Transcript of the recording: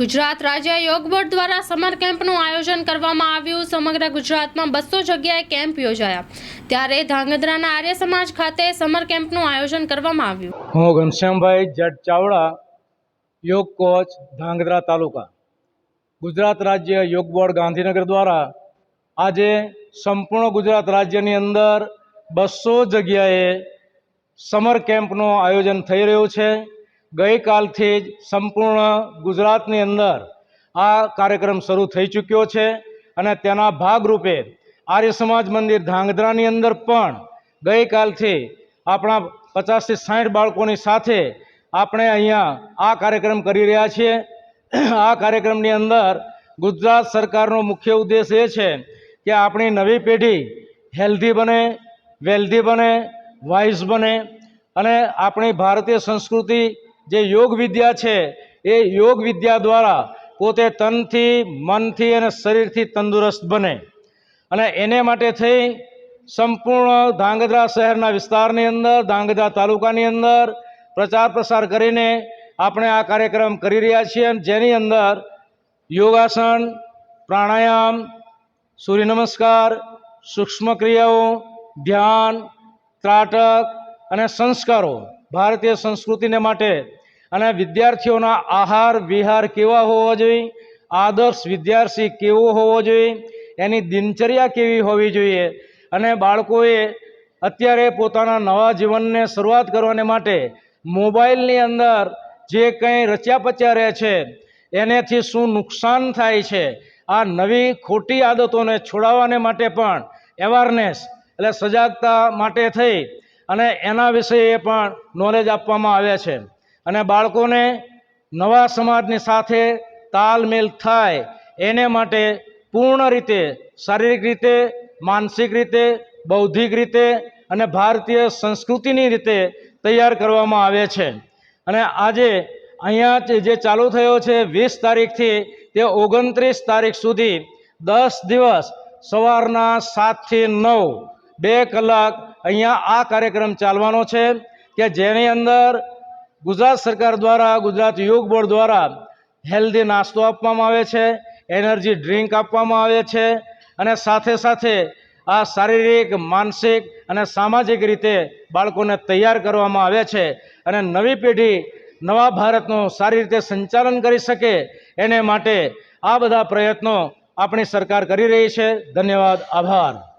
ગુજરાત રાજ્ય યોગ બોર્ડ દ્વારા સમર કેમ્પનું આયોજન કરવામાં આવ્યું. સમગ્ર ગુજરાતમાં બસો જગ્યાએ કેમ્પ યોજાયા. ત્યારે ધાંગધ્રાના આર્ય સમાજ ખાતે સમર કેમ્પનું આયોજન કરવામાં આવ્યું. હું ઘનશ્યામભાઈ જટ ચાવડા, યોગ કોચ, ધાંગધ્રા તાલુકા. ગુજરાત રાજ્ય યોગ બોર્ડ ગાંધીનગર દ્વારા આજે સંપૂર્ણ ગુજરાત રાજ્યની અંદર બસો જગ્યાએ સમર કેમ્પનું આયોજન થઈ રહ્યું છે. ગઈકાલથી જ સંપૂર્ણ ગુજરાતની અંદર આ કાર્યક્રમ શરૂ થઈ ચૂક્યો છે અને તેના ભાગરૂપે આર્ય સમાજ મંદિર ધાંગધ્રાની અંદર પણ ગઈકાલથી આપણા પચાસથી સાઠ બાળકોની સાથે આપણે અહીંયા આ કાર્યક્રમ કરી રહ્યા છીએ. આ કાર્યક્રમની અંદર ગુજરાત સરકારનો મુખ્ય ઉદ્દેશ એ છે કે આપણી નવી પેઢી હેલ્ધી બને, વેલ્ધી બને, વાઇઝ બને અને આપણી ભારતીય સંસ્કૃતિ જે યોગ વિદ્યા છે, એ યોગ વિદ્યા દ્વારા પોતે તનથી, મનથી અને શરીરથી તંદુરસ્ત બને. અને એને માટે થઈ સંપૂર્ણ ધાંગધ્રા શહેરના વિસ્તારની અંદર, ધાંગધ્રા તાલુકાની અંદર પ્રચાર પ્રસાર કરીને આપણે આ કાર્યક્રમ કરી રહ્યા છીએ જેની અંદર યોગાસન, પ્રાણાયામ સૂર્ય નમસ્કાર સૂક્ષ્મ ક્રિયાઓ ધ્યાન, ત્રાટક અને સંસ્કારો ભારતીય સંસ્કૃતિને માટે અને વિદ્યાર્થીઓના આહાર, વિહાર કેવા હોવા જોઈએ? આદર્શ વિદ્યાર્થી કેવો હોવો જોઈએ? એની દિનચર્યા કેવી હોવી જોઈએ? અને બાળકોએ અત્યારે પોતાના નવા જીવનને શરૂઆત કરવાને માટે મોબાઈલની અંદર જે કંઈ રચ્યા પચ્યા રહે છે, એનેથી શું નુકસાન થાય છે? આ નવી ખોટી આદતોને છોડાવવાને માટે પણ એવારનેસ એટલે સજાગતા માટે થઈ અને એના વિશે પણ નોલેજ આપવામાં આવે છે. અને બાળકોને નવા સમાજની સાથે તાલમેલ થાય એને માટે પૂર્ણ રીતે, શારીરિક રીતે, માનસિક રીતે, બૌદ્ધિક રીતે અને ભારતીય સંસ્કૃતિની રીતે તૈયાર કરવામાં આવે છે. અને આજે અહીંયા જે ચાલુ થયો છે વીસ તારીખથી તે ઓગણત્રીસ તારીખ સુધી દસ દિવસ સવારના સાતથી નવ, બે કલાક અહીંયા આ કાર્યક્રમ ચાલવાનો છે કે જેની અંદર ગુજરાત સરકાર દ્વારા, ગુજરાત યોગ બોર્ડ દ્વારા હેલ્ધી નાસ્તો આપવામાં આવે છે, એનર્જી ડ્રિંક આપવામાં આવે છે અને સાથે સાથે આ શારીરિક, માનસિક અને સામાજિક રીતે બાળકોને તૈયાર કરવામાં આવે છે અને નવી પેઢી નવા ભારતનું સારી રીતે સંચાલન કરી શકે એને માટે આ બધા પ્રયત્નો આપણી સરકાર કરી રહી છે. ધન્યવાદ. આભાર.